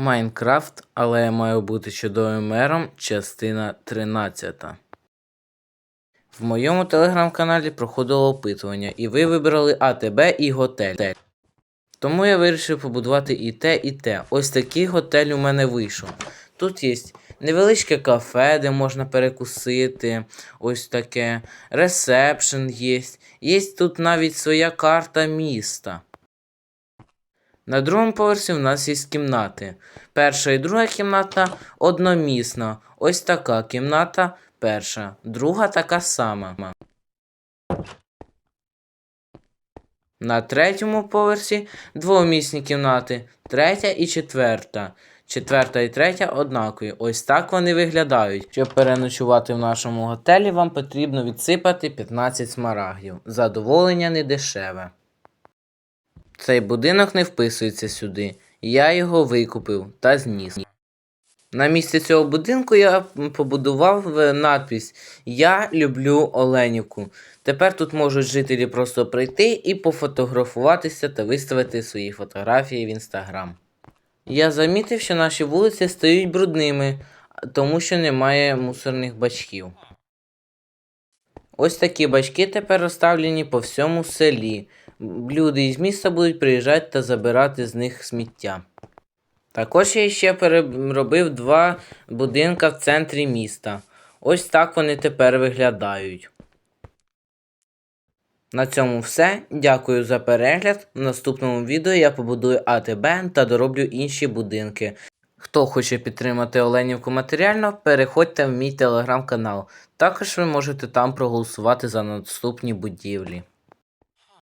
Майнкрафт, але я маю бути чудовим мером, частина 13. В моєму телеграм-каналі проходило опитування, і ви вибрали АТБ і готель. Тому я вирішив побудувати і те, і те. Ось такий готель у мене вийшов. Тут є невеличке кафе, де можна перекусити, ось таке, ресепшн є. Є тут навіть своя карта міста. На другому поверсі в нас є кімнати. Перша і друга кімната одномісна. Ось така кімната перша, друга така сама. На третьому поверсі двомісні кімнати, третя і четверта. Четверта і третя однакові. Ось так вони виглядають. Щоб переночувати в нашому готелі, вам потрібно відсипати 15 смарагдів. Задоволення не дешеве. Цей будинок не вписується сюди. Я його викупив та зніс. На місці цього будинку я побудував е, надпись Я люблю Оленівку. Тепер тут можуть жителі просто прийти і пофотографуватися та виставити свої фотографії в інстаграм. Я замітив, що наші вулиці стають брудними, тому що немає мусорних бачків. Ось такі бачки тепер розставлені по всьому селі. Люди із міста будуть приїжджати та забирати з них сміття. Також я ще переробив два будинка в центрі міста. Ось так вони тепер виглядають. На цьому все. Дякую за перегляд. В наступному відео я побудую АТБ та дороблю інші будинки. Хто хоче підтримати Оленівку матеріально, переходьте в мій телеграм-канал. Також ви можете там проголосувати за наступні будівлі.